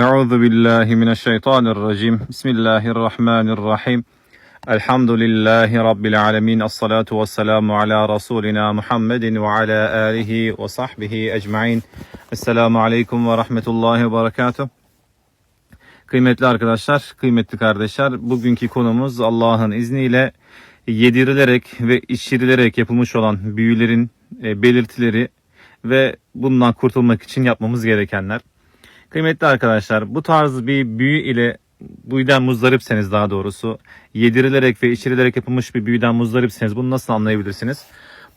Euzu billahi mineşşeytanirracim. Bismillahirrahmanirrahim. Elhamdülillahi rabbil alamin. Essalatu vesselamu ala rasulina Muhammedin ve ala alihi ve sahbihi ecmaîn. Esselamu aleyküm ve rahmetullahi ve berekatuh. Kıymetli arkadaşlar, kıymetli kardeşler, bugünkü konumuz Allah'ın izniyle yedirilerek ve içirilerek yapılmış olan büyülerin e, belirtileri ve bundan kurtulmak için yapmamız gerekenler. Kıymetli arkadaşlar, bu tarz bir büyü ile büyüden muzdaripseniz daha doğrusu yedirilerek ve içirilerek yapılmış bir büyüden muzdaripseniz bunu nasıl anlayabilirsiniz?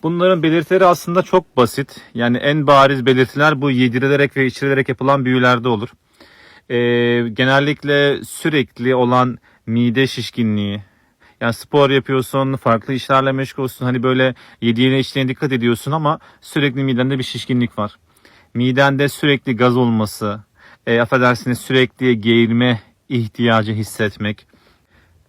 Bunların belirtileri aslında çok basit. Yani en bariz belirtiler bu yedirilerek ve içirilerek yapılan büyülerde olur. Ee, genellikle sürekli olan mide şişkinliği, yani spor yapıyorsun, farklı işlerle meşgulsün. Hani böyle yediğine içtiğine dikkat ediyorsun ama sürekli midende bir şişkinlik var. Midende sürekli gaz olması, e, affedersiniz sürekli geğirme ihtiyacı hissetmek,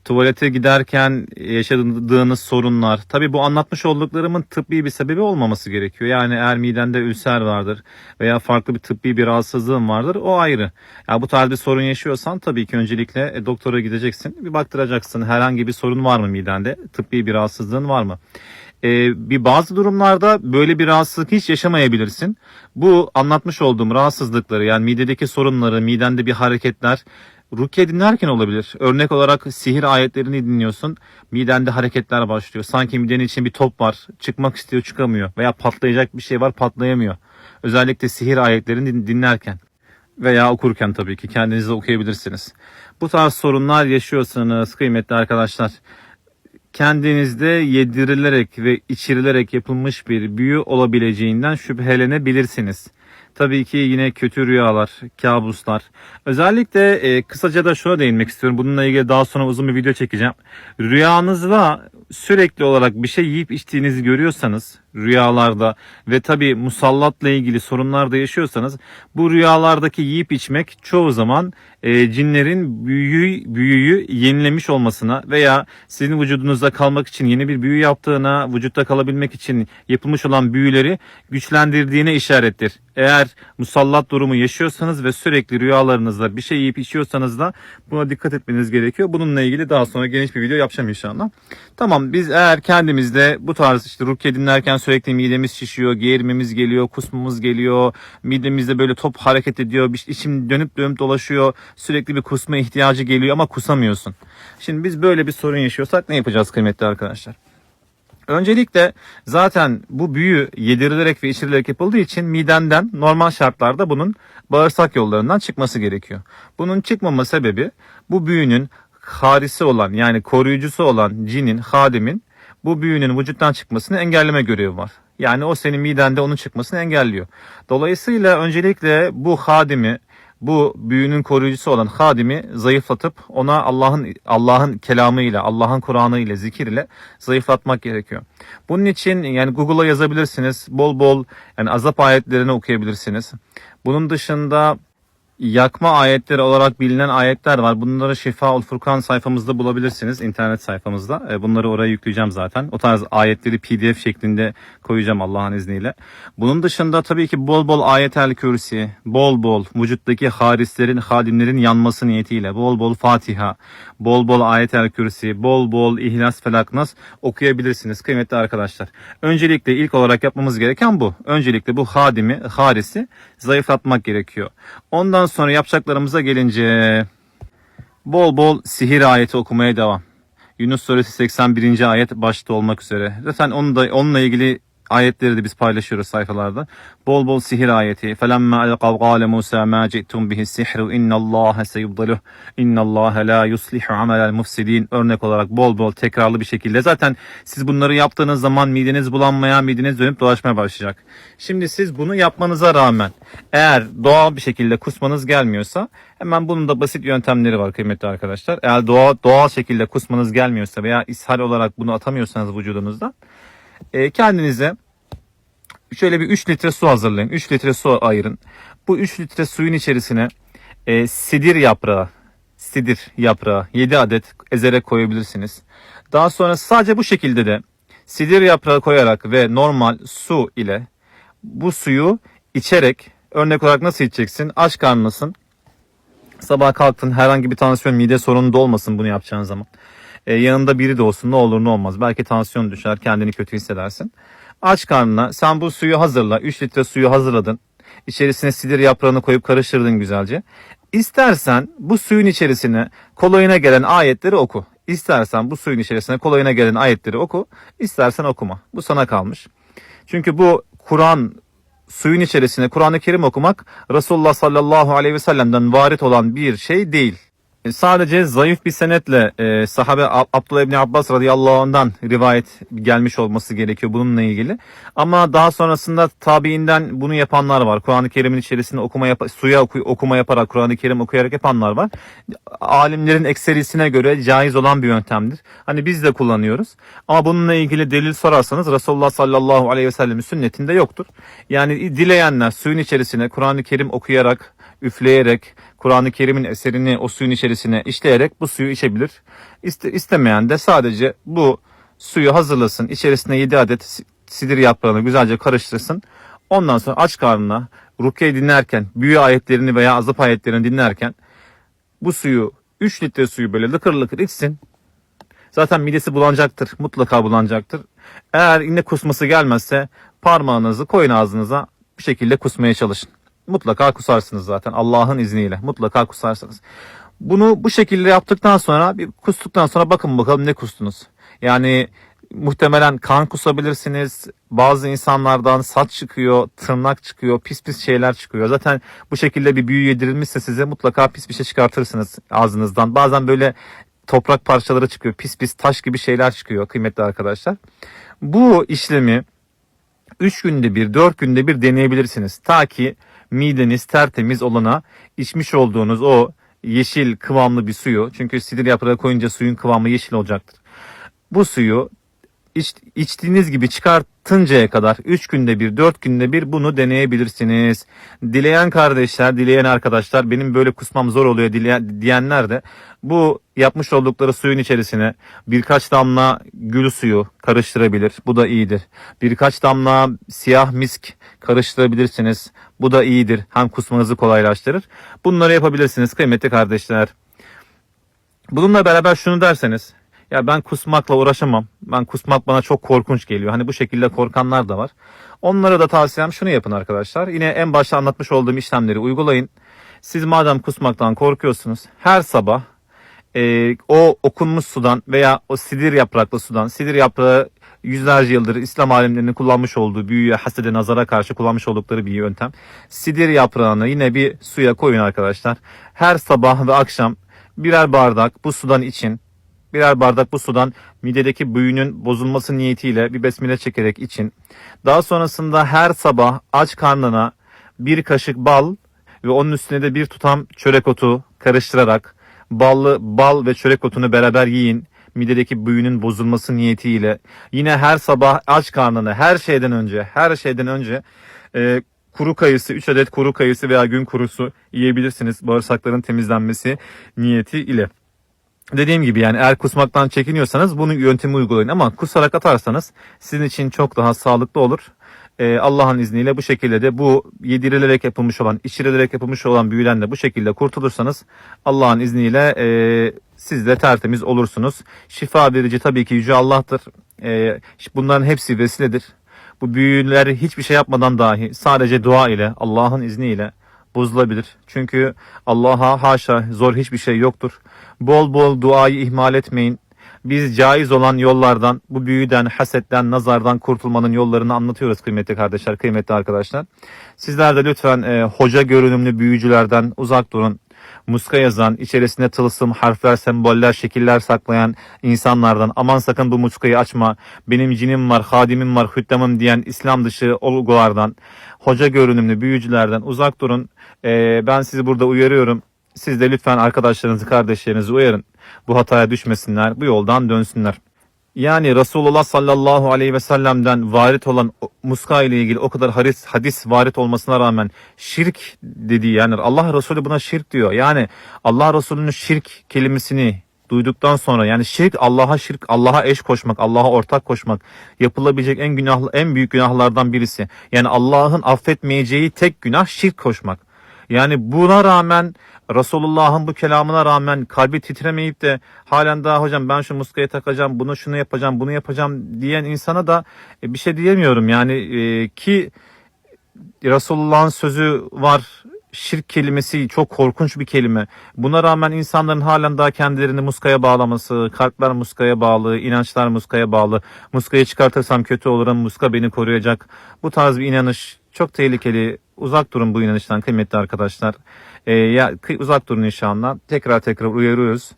tuvalete giderken yaşadığınız sorunlar. Tabii bu anlatmış olduklarımın tıbbi bir sebebi olmaması gerekiyor. Yani eğer midende ülser vardır veya farklı bir tıbbi bir rahatsızlığın vardır o ayrı. Yani bu tarz bir sorun yaşıyorsan tabii ki öncelikle e, doktora gideceksin. Bir baktıracaksın herhangi bir sorun var mı midende? Tıbbi bir rahatsızlığın var mı? Ee, bir bazı durumlarda böyle bir rahatsızlık hiç yaşamayabilirsin. Bu anlatmış olduğum rahatsızlıkları yani midedeki sorunları, midende bir hareketler Rukiye dinlerken olabilir. Örnek olarak sihir ayetlerini dinliyorsun. Midende hareketler başlıyor. Sanki midenin içinde bir top var. Çıkmak istiyor çıkamıyor. Veya patlayacak bir şey var patlayamıyor. Özellikle sihir ayetlerini din- dinlerken. Veya okurken tabii ki kendiniz de okuyabilirsiniz. Bu tarz sorunlar yaşıyorsanız kıymetli arkadaşlar kendinizde yedirilerek ve içirilerek yapılmış bir büyü olabileceğinden şüphelenebilirsiniz. Tabii ki yine kötü rüyalar, kabuslar. Özellikle e, kısaca da şuna değinmek istiyorum. Bununla ilgili daha sonra uzun bir video çekeceğim. Rüyanızda sürekli olarak bir şey yiyip içtiğinizi görüyorsanız rüyalarda ve tabii musallatla ilgili sorunlarda yaşıyorsanız bu rüyalardaki yiyip içmek çoğu zaman e, cinlerin büyüyü, büyüyü yenilemiş olmasına veya sizin vücudunuzda kalmak için yeni bir büyü yaptığına, vücutta kalabilmek için yapılmış olan büyüleri güçlendirdiğine işarettir. Eğer musallat durumu yaşıyorsanız ve sürekli rüyalarınızda bir şey yiyip içiyorsanız da buna dikkat etmeniz gerekiyor. Bununla ilgili daha sonra geniş bir video yapacağım inşallah. Tamam biz eğer kendimizde bu tarz işte rukiye dinlerken sürekli midemiz şişiyor, geğirmemiz geliyor, kusmamız geliyor, midemizde böyle top hareket ediyor, içim dönüp dönüp dolaşıyor, sürekli bir kusma ihtiyacı geliyor ama kusamıyorsun. Şimdi biz böyle bir sorun yaşıyorsak ne yapacağız kıymetli arkadaşlar? Öncelikle zaten bu büyü yedirilerek ve içirilerek yapıldığı için midenden normal şartlarda bunun bağırsak yollarından çıkması gerekiyor. Bunun çıkmama sebebi bu büyünün harisi olan yani koruyucusu olan cinin, hadimin bu büyünün vücuttan çıkmasını engelleme görevi var. Yani o senin midende onun çıkmasını engelliyor. Dolayısıyla öncelikle bu hadimi bu büyünün koruyucusu olan hadimi zayıflatıp ona Allah'ın Allah'ın kelamı ile, Allah'ın Kur'an'ı ile, zikir ile zayıflatmak gerekiyor. Bunun için yani Google'a yazabilirsiniz. Bol bol yani azap ayetlerini okuyabilirsiniz. Bunun dışında yakma ayetleri olarak bilinen ayetler var. Bunları Şifaul Furkan sayfamızda bulabilirsiniz. internet sayfamızda. E, Bunları oraya yükleyeceğim zaten. O tarz ayetleri pdf şeklinde koyacağım Allah'ın izniyle. Bunun dışında tabii ki bol bol ayetel kürsi, bol bol vücuttaki harislerin, hadimlerin yanması niyetiyle, bol bol Fatiha, bol bol ayetel kürsi, bol bol ihlas felak nas okuyabilirsiniz kıymetli arkadaşlar. Öncelikle ilk olarak yapmamız gereken bu. Öncelikle bu hadimi, harisi zayıflatmak gerekiyor. Ondan sonra yapacaklarımıza gelince bol bol sihir ayeti okumaya devam. Yunus suresi 81. ayet başta olmak üzere. Zaten onu da onunla ilgili ayetleri de biz paylaşıyoruz sayfalarda. Bol bol sihir ayeti. Felemma alqav qale Musa ma ci'tum bihi sihru innallaha seyubdiluh. İnnallaha la yuslihu amelel mufsidin. Örnek olarak bol bol tekrarlı bir şekilde. Zaten siz bunları yaptığınız zaman mideniz bulanmaya, mideniz dönüp dolaşmaya başlayacak. Şimdi siz bunu yapmanıza rağmen eğer doğal bir şekilde kusmanız gelmiyorsa hemen bunun da basit yöntemleri var kıymetli arkadaşlar. Eğer doğal, doğal şekilde kusmanız gelmiyorsa veya ishal olarak bunu atamıyorsanız vücudunuzda e, kendinize şöyle bir 3 litre su hazırlayın. 3 litre su ayırın. Bu 3 litre suyun içerisine e, sidir yaprağı, sidir yaprağı 7 adet ezerek koyabilirsiniz. Daha sonra sadece bu şekilde de sidir yaprağı koyarak ve normal su ile bu suyu içerek örnek olarak nasıl içeceksin? Aç karnısın. Sabah kalktın herhangi bir tansiyon mide sorunu da olmasın bunu yapacağın zaman. Ee, yanında biri de olsun ne olur ne olmaz. Belki tansiyon düşer kendini kötü hissedersin. Aç karnına sen bu suyu hazırla. 3 litre suyu hazırladın. İçerisine sidir yaprağını koyup karıştırdın güzelce. İstersen bu suyun içerisine kolayına gelen ayetleri oku. İstersen bu suyun içerisine kolayına gelen ayetleri oku. İstersen okuma. Bu sana kalmış. Çünkü bu Kur'an suyun içerisine Kur'an-ı Kerim okumak Resulullah sallallahu aleyhi ve sellem'den varit olan bir şey değil. Sadece zayıf bir senetle e, sahabe Ab- Abdullah İbni Abbas radıyallahu anh'dan rivayet gelmiş olması gerekiyor bununla ilgili. Ama daha sonrasında tabiinden bunu yapanlar var. Kur'an-ı Kerim'in içerisinde okuma yap suya oku- okuma yaparak Kur'an-ı Kerim okuyarak yapanlar var. Alimlerin ekserisine göre caiz olan bir yöntemdir. Hani biz de kullanıyoruz. Ama bununla ilgili delil sorarsanız Resulullah sallallahu aleyhi ve sellem'in sünnetinde yoktur. Yani dileyenler suyun içerisine Kur'an-ı Kerim okuyarak, üfleyerek, Kur'an-ı Kerim'in eserini o suyun içerisine işleyerek bu suyu içebilir. İste, istemeyen de sadece bu suyu hazırlasın. İçerisine 7 adet si- sidir yaprağını güzelce karıştırsın. Ondan sonra aç karnına rukiye dinlerken, büyü ayetlerini veya azap ayetlerini dinlerken bu suyu 3 litre suyu böyle lıkır lıkır içsin. Zaten midesi bulanacaktır. Mutlaka bulanacaktır. Eğer yine kusması gelmezse parmağınızı koyun ağzınıza bir şekilde kusmaya çalışın. Mutlaka kusarsınız zaten Allah'ın izniyle. Mutlaka kusarsınız. Bunu bu şekilde yaptıktan sonra bir kustuktan sonra bakın bakalım ne kustunuz. Yani muhtemelen kan kusabilirsiniz. Bazı insanlardan saç çıkıyor, tırnak çıkıyor, pis pis şeyler çıkıyor. Zaten bu şekilde bir büyü yedirilmişse size mutlaka pis bir şey çıkartırsınız ağzınızdan. Bazen böyle toprak parçaları çıkıyor. Pis pis taş gibi şeyler çıkıyor kıymetli arkadaşlar. Bu işlemi 3 günde bir, 4 günde bir deneyebilirsiniz. Ta ki mideniz tertemiz olana içmiş olduğunuz o yeşil kıvamlı bir suyu. Çünkü sidir yaprağı koyunca suyun kıvamı yeşil olacaktır. Bu suyu iç, içtiğiniz gibi çıkartıncaya kadar 3 günde bir 4 günde bir bunu deneyebilirsiniz. Dileyen kardeşler, dileyen arkadaşlar benim böyle kusmam zor oluyor dileyen, diyenler de bu yapmış oldukları suyun içerisine birkaç damla gül suyu karıştırabilir. Bu da iyidir. Birkaç damla siyah misk karıştırabilirsiniz. Bu da iyidir. Hem kusmanızı kolaylaştırır. Bunları yapabilirsiniz kıymetli kardeşler. Bununla beraber şunu derseniz ya ben kusmakla uğraşamam. Ben kusmak bana çok korkunç geliyor. Hani bu şekilde korkanlar da var. Onlara da tavsiyem şunu yapın arkadaşlar. Yine en başta anlatmış olduğum işlemleri uygulayın. Siz madem kusmaktan korkuyorsunuz her sabah e, o okunmuş sudan veya o sidir yapraklı sudan, sidir yaprağı yüzlerce yıldır İslam alimlerinin kullanmış olduğu büyüye, hasede, nazara karşı kullanmış oldukları bir yöntem. Sidir yaprağını yine bir suya koyun arkadaşlar. Her sabah ve akşam birer bardak bu sudan için. Birer bardak bu sudan midedeki büyünün bozulması niyetiyle bir besmele çekerek için. Daha sonrasında her sabah aç karnına bir kaşık bal ve onun üstüne de bir tutam çörek otu karıştırarak ballı bal ve çörek otunu beraber yiyin. Midedeki büyünün bozulması niyetiyle. Yine her sabah aç karnına her şeyden önce her şeyden önce e, kuru kayısı 3 adet kuru kayısı veya gün kurusu yiyebilirsiniz. Bağırsakların temizlenmesi niyeti ile. Dediğim gibi yani eğer kusmaktan çekiniyorsanız bunu yöntemi uygulayın ama kusarak atarsanız sizin için çok daha sağlıklı olur. Ee, Allah'ın izniyle bu şekilde de bu yedirilerek yapılmış olan, içirilerek yapılmış olan büyüden de bu şekilde kurtulursanız Allah'ın izniyle e, siz de tertemiz olursunuz. Şifa verici tabii ki Yüce Allah'tır. E, bunların hepsi vesiledir. Bu büyüler hiçbir şey yapmadan dahi sadece dua ile Allah'ın izniyle bozulabilir. Çünkü Allah'a haşa zor hiçbir şey yoktur. Bol bol duayı ihmal etmeyin. Biz caiz olan yollardan, bu büyüden, hasetten, nazardan kurtulmanın yollarını anlatıyoruz kıymetli kardeşler, kıymetli arkadaşlar. Sizler de lütfen e, hoca görünümlü büyücülerden uzak durun. Muska yazan, içerisinde tılsım, harfler, semboller, şekiller saklayan insanlardan aman sakın bu muskayı açma, benim cinim var, hadimim var, hüddamım diyen İslam dışı olgulardan, hoca görünümlü büyücülerden uzak durun. E, ben sizi burada uyarıyorum. Siz de lütfen arkadaşlarınızı, kardeşlerinizi uyarın. Bu hataya düşmesinler, bu yoldan dönsünler. Yani Resulullah sallallahu aleyhi ve sellem'den varit olan muska ile ilgili o kadar hadis, hadis varit olmasına rağmen şirk dediği yani Allah Resulü buna şirk diyor. Yani Allah Resulü'nün şirk kelimesini duyduktan sonra yani şirk Allah'a şirk, Allah'a eş koşmak, Allah'a ortak koşmak yapılabilecek en günah en büyük günahlardan birisi. Yani Allah'ın affetmeyeceği tek günah şirk koşmak. Yani buna rağmen Resulullah'ın bu kelamına rağmen kalbi titremeyip de halen daha hocam ben şu muskayı takacağım, bunu şunu yapacağım, bunu yapacağım diyen insana da e, bir şey diyemiyorum. Yani e, ki Resulullah'ın sözü var. Şirk kelimesi çok korkunç bir kelime. Buna rağmen insanların halen daha kendilerini muskaya bağlaması, kalpler muskaya bağlı, inançlar muskaya bağlı. Muskayı çıkartırsam kötü olurum, muska beni koruyacak. Bu tarz bir inanış çok tehlikeli. Uzak durun bu inanıştan kıymetli arkadaşlar. Ee, ya uzak durun inşallah. Tekrar tekrar uyarıyoruz.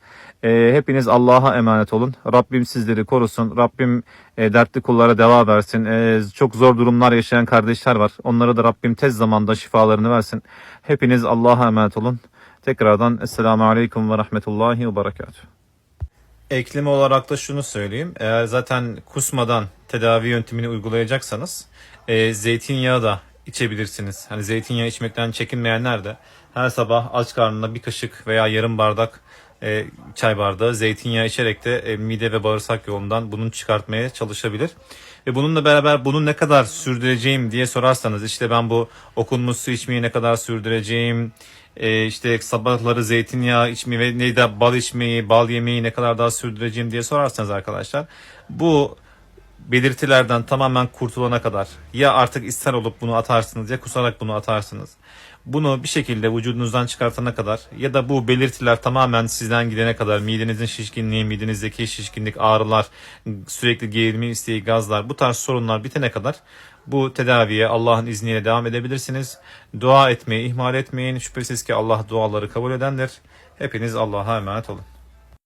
Ee, hepiniz Allah'a emanet olun. Rabbim sizleri korusun. Rabbim e, dertli kullara deva versin. E, çok zor durumlar yaşayan kardeşler var. Onlara da Rabbim tez zamanda şifalarını versin. Hepiniz Allah'a emanet olun. Tekrardan Esselamu Aleyküm ve Rahmetullahi ve Berekatuhu. Ekleme olarak da şunu söyleyeyim. Eğer zaten kusmadan tedavi yöntemini uygulayacaksanız e, zeytinyağı da içebilirsiniz. Hani zeytinyağı içmekten çekinmeyenler de her sabah aç karnına bir kaşık veya yarım bardak e, çay bardağı zeytinyağı içerek de e, mide ve bağırsak yolundan bunu çıkartmaya çalışabilir. Ve bununla beraber bunu ne kadar sürdüreceğim diye sorarsanız işte ben bu okunmuş su içmeyi ne kadar sürdüreceğim, e, işte sabahları zeytinyağı içmeyi ve ne de bal içmeyi, bal yemeyi ne kadar daha sürdüreceğim diye sorarsanız arkadaşlar bu belirtilerden tamamen kurtulana kadar ya artık ister olup bunu atarsınız ya kusarak bunu atarsınız. Bunu bir şekilde vücudunuzdan çıkartana kadar ya da bu belirtiler tamamen sizden gidene kadar midenizin şişkinliği, midenizdeki şişkinlik, ağrılar, sürekli gerilme isteği, gazlar bu tarz sorunlar bitene kadar bu tedaviye Allah'ın izniyle devam edebilirsiniz. Dua etmeyi ihmal etmeyin. Şüphesiz ki Allah duaları kabul edendir. Hepiniz Allah'a emanet olun.